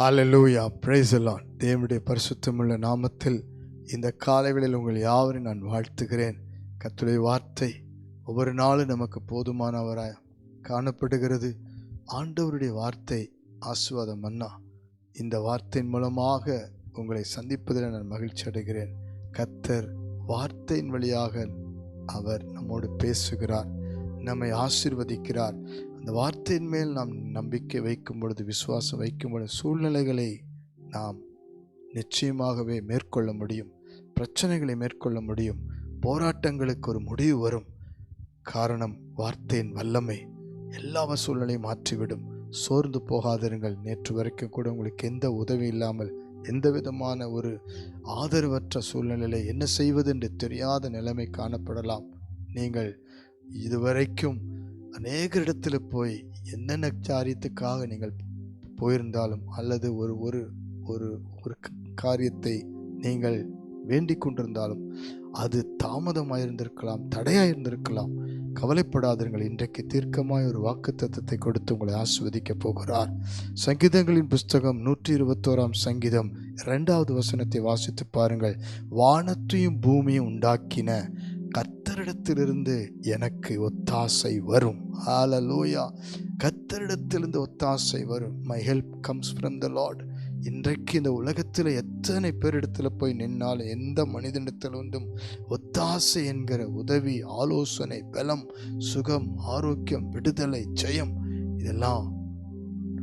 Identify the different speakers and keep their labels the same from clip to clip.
Speaker 1: ஹalleluya praise the Lord தேவனுடைய பரிசுத்தமுள்ள நாமத்தில் இந்த காலைகளில் உங்கள் யாவரையும் நான் வாழ்த்துகிறேன். கத்துடைய வார்த்தை ஒவ்வொரு நாளும் நமக்கு போதுமானவராய் காணப்படுகிறது. ஆண்டவருடைய வார்த்தை ஆசுவாதம் மன்னா இந்த வார்த்தையின் மூலமாக உங்களை சந்திப்பதில் நான் மகிழ்ச்சி அடைகிறேன். கத்தர் வார்த்தையின் வழியாக அவர் நம்மோடு பேசுகிறார். நம்மை ஆசிர்வதிக்கிறார். அந்த வார்த்தையின் மேல் நாம் நம்பிக்கை வைக்கும் பொழுது விசுவாசம் வைக்கும் பொழுது சூழ்நிலைகளை நாம் நிச்சயமாகவே மேற்கொள்ள முடியும். பிரச்சனைகளை மேற்கொள்ள முடியும். போராட்டங்களுக்கு ஒரு முடிவு வரும். காரணம் வார்த்தையின் வல்லமை. எல்லா சூழ்நிலையும் மாற்றிவிடும். சோர்ந்து போகாதிருங்கள். நேற்று வரைக்கும் கூட உங்களுக்கு எந்த உதவி இல்லாமல் எந்த விதமான ஒரு ஆதரவற்ற சூழ்நிலையில் என்ன செய்வது என்று தெரியாத நிலைமை காணப்படலாம். நீங்கள் இதுவரைக்கும் அநேக இடத்துல போய் என்னென்ன காரியத்துக்காக நீங்கள் போயிருந்தாலும் அல்லது ஒரு ஒரு ஒரு ஒரு காரியத்தை நீங்கள் வேண்டிக் கொண்டிருந்தாலும் அது தடையாக இருந்திருக்கலாம் கவலைப்படாதீர்கள். இன்றைக்கு தீர்க்கமாய் ஒரு வாக்குத்தத்தத்தை கொடுத்து உங்களை ஆஸ்வதிக்கப் போகிறார். சங்கீதங்களின் புஸ்தகம் நூற்றி இருபத்தோராம் சங்கீதம் இரண்டாவது வசனத்தை வாசித்து பாருங்கள். வானத்தையும் பூமியும் உண்டாக்கின கத்தரிடத்திலிருந்து எனக்கு ஒத்தாசை வரும். ஹalleluya கத்தரிடத்திலிருந்து ஒத்தாசை வரும். My help comes from the Lord இன்றைக்கு இந்த உலகத்தில் எத்தனை பேரிடத்தில் போய் நின்னாலும் எந்த மனிதனிடத்திலிருந்தும் ஒத்தாசை என்கிற உதவி ஆலோசனை பலம் சுகம் ஆரோக்கியம் விடுதலை ஜெயம் இதெல்லாம்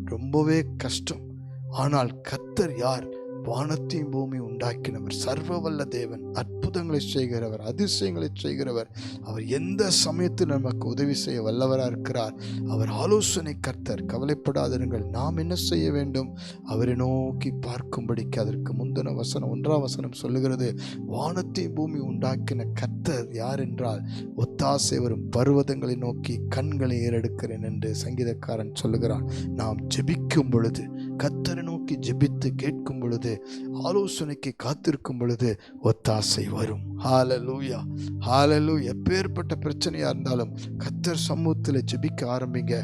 Speaker 1: ரொம்பவே கஷ்டம். ஆனால் கத்தர் யார்? வானத்தையும் பூமி உண்டாக்கினவர். சர்வ வல்ல தேவன் அற்புதங்களை செய்கிறவர் அதிசயங்களை செய்கிறவர். அவர் எந்த சமயத்தில் நமக்கு உதவி செய்ய வல்லவராக இருக்கிறார். அவர் ஆலோசனை கர்த்தர். கவலைப்படாதிருங்கள். நாம் என்ன செய்ய வேண்டும்? அவரை நோக்கி பார்க்கும்படிக்கு அதற்கு முந்தின வசனம் ஒன்றாம் வசனம் சொல்லுகிறது வானத்தையும் பூமி உண்டாக்கின கர்த்தர் யார் என்றால் ஒத்தாசை வரும் பர்வதங்களை நோக்கி கண்களை ஏறெடுக்கிறேன் என்று சங்கீதக்காரன் சொல்லுகிறான். நாம் ஜெபிக்கும் பொழுது கத்தரை நோக்கி ஜெபித்து கேட்கும் பொழுது ஆலோசனைக்கு காத்திருக்கும் பொழுது ஒத்தாசை வரும். ஹாலலூயா ஹாலலூ எப்பேற்பட்ட பிரச்சனையா இருந்தாலும் கர்த்தர் சமூகத்தில் ஜெபிக்க ஆரம்பிங்க.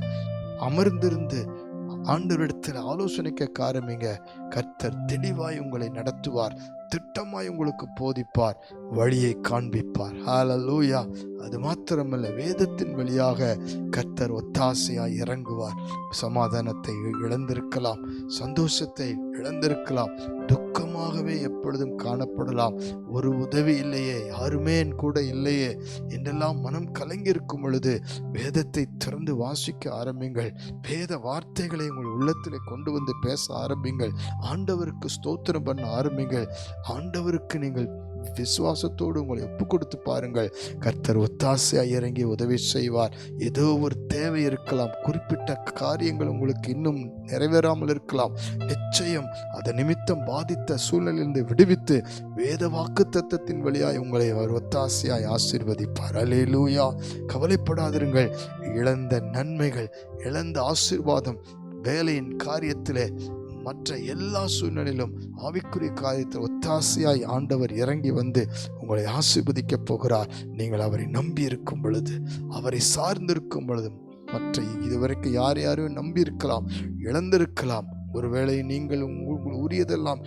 Speaker 1: அமர்ந்திருந்து ஆண்டவரிடத்தில் ஆலோசனை ஆலோசனைக்க ஆரம்பிங்க கர்த்தர் தெளிவாய் உங்களை நடத்துவார். திட்டமாய் உங்களுக்கு போதிப்பார் வழியை காண்பிப்பார். ஹாலலூயா அது மாத்திரமல்ல வேதத்தின் வழியாக கர்த்தர் ஒத்தாசையாய் இறங்குவார். சமாதானத்தை இழந்திருக்கலாம் சந்தோஷத்தை இழந்திருக்கலாம் துக்கமாகவே எப்பொழுதும் காணப்படலாம். ஒரு உதவி இல்லையே யாருமே என் கூட இல்லையே என்றெல்லாம் மனம் கலங்கியிருக்கும் பொழுது வேதத்தை திறந்து வாசிக்க ஆரம்பிங்கள் வேத வார்த்தைகளை உங்கள் உள்ளத்திலே கொண்டு வந்து பேச ஆரம்பிங்கள் ஆண்டவருக்கு ஸ்தோத்திரம் பண்ண ஆரம்பிங்கள் ஆண்டவருக்கு நீங்கள் விசுவாசத்தோடு உங்களை ஒப்பு கொடுத்து பாருங்கள். கர்த்தர் ஒத்தாசையாக இறங்கி உதவி செய்வார். ஏதோ ஒரு தேவை இருக்கலாம். குறிப்பிட்ட காரியங்கள் உங்களுக்கு இன்னும் நிறைவேறாமல் இருக்கலாம். நிச்சயம் அதை நிமித்தம் பாதித்த சூழ்நிலிருந்து விடுவித்து வேத வாக்கு தத்தத்தின் வழியாய் உங்களை அவர் ஒத்தாசையாய் ஆசீர்வதிப்பார். அலேலூயா கவலைப்படாதிருங்கள். இழந்த நன்மைகள் இழந்த ஆசீர்வாதம் வேலையின் காரியத்திலே மற்ற எல்லா சூழ்நிலையிலும் ஆவிக்குரிய காரியத்தில் ஒத்தாசையாய் ஆண்டவர் இறங்கி வந்து உங்களை ஆசிர்வதிக்கப் போகிறார். நீங்கள் அவரை நம்பி இருக்கும் பொழுது அவரை சார்ந்திருக்கும் பொழுது மற்ற இதுவரைக்கும் யார் யாரையும் நம்பியிருக்கலாம் இழந்திருக்கலாம். ஒருவேளை நீங்கள் உங்களுக்கு உரியதெல்லாம்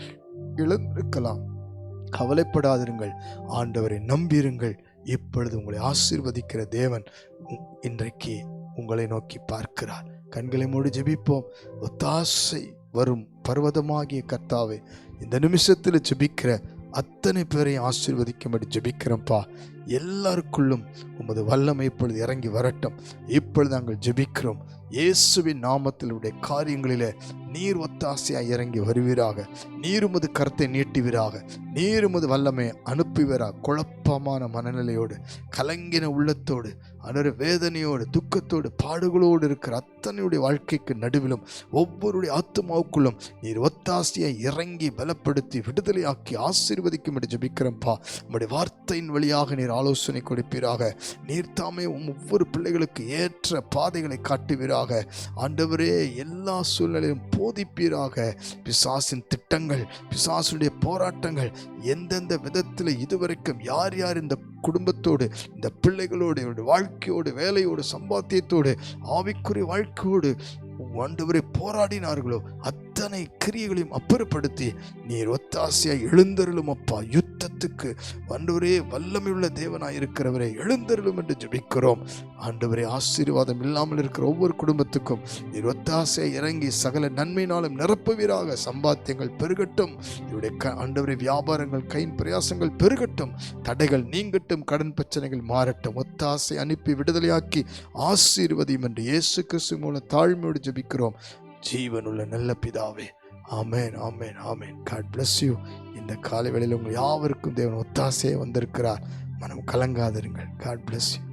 Speaker 1: இழந்திருக்கலாம். கவலைப்படாதிருங்கள். ஆண்டவரை நம்பியிருங்கள். இப்பொழுது உங்களை ஆசீர்வதிக்கிற தேவன் இன்றைக்கு உங்களை நோக்கி பார்க்கிறார். கண்களை மூடி ஜெபிப்போம். ஒத்தாசை வரும் பர்வதமாகிய கர்த்தாவே இந்த நிமிஷத்தில் ஜெபிக்கிற அத்தனை பேரையும் ஆசீர்வதிக்கும்படி ஜெபிக்கிறோம்ப்பா. எல்லாருக்குள்ளும் உமது வல்லமை இப்பொழுது இறங்கி வரட்டும். இப்பொழுது நாங்கள் ஜெபிக்கிறோம். இயேசுவின் நாமத்திலுடைய காரியங்களிலே நீர் ஒத்தாசையாக இறங்கி வருவீராக. நீருமது கருத்தை நீட்டுவீராக. நீருமது வல்லமை அனுப்புவீரா குழப்பமான மனநிலையோடு கலங்கின உள்ளத்தோடு அனரு வேதனையோடு துக்கத்தோடு பாடுகளோடு இருக்கிற அத்தனையுடைய வாழ்க்கைக்கு நடுவிலும் ஒவ்வொருடைய ஆத்மாவுக்குள்ளும் நீர் ஒத்தாசையை இறங்கி பலப்படுத்தி விடுதலையாக்கி ஆசீர்வதிக்கும்படி ஜெபிக்கிறோம்ப்பா நம்முடைய வார்த்தையின் வழியாக நீர் ஆலோசனை கொடுப்பீராக. நீர் தாமே உம் ஒவ்வொரு பிள்ளைகளுக்கு ஏற்ற பாதைகளை காட்டுவீராக. ஆண்டவரே எல்லா சூழ்நிலையும் போதிப்பீராக. பிசாசின் திட்டங்கள் பிசாசுடைய போராட்டங்கள் எந்தெந்த விதத்தில் இதுவரைக்கும் யார் யார் இந்த குடும்பத்தோடு இந்த பிள்ளைகளோடு வாழ்க்கையோடு வேலையோடு சம்பாத்தியத்தோடு ஆவிக்குரிய வாழ்க்கையோடு ஆண்டவரை போராடினார்களோ அத் அத்தனை கிரியைகளையும் அப்புறப்படுத்தி நீர் ஒத்தாசையாக எழுந்தருளும் அப்பா. யுத்தத்துக்கு ஆண்டவரே வல்லமையுள்ள தேவனாய் இருக்கிறவரே எழுந்தருளும் என்று ஜெபிக்கிறோம். ஆண்டவரே ஆசீர்வாதம் இல்லாமல் இருக்கிற ஒவ்வொரு குடும்பத்துக்கும் நீர் ஒத்தாசையை இறங்கி சகல நன்மையினாலும் நிரப்புவீராக. சம்பாத்தியங்கள் பெருகட்டும். இவருடைய க ஆண்டவரே வியாபாரங்கள் கையின் பிரயாசங்கள் பெருகட்டும். தடைகள் நீங்கட்டும். கடன் பிரச்சனைகள் மாறட்டும். ஒத்தாசை அனுப்பி விடுதலையாக்கி ஆசீர்வதியும் என்று இயேசு கிறிஸ்து மூலம் தாழ்மையோடு ஜெபிக்கிறோம். ஜீவனுள்ள நல்ல பிதாவே. ஆமேன் ஆமேன் ஆமேன். காட் பிளஸ் யூ இந்த காலை வேளையில் உங்கள் யாவருக்கும் தேவன் ஒத்தாசையே வந்திருக்கிறார். மனம் கலங்காதிருங்கள். God bless you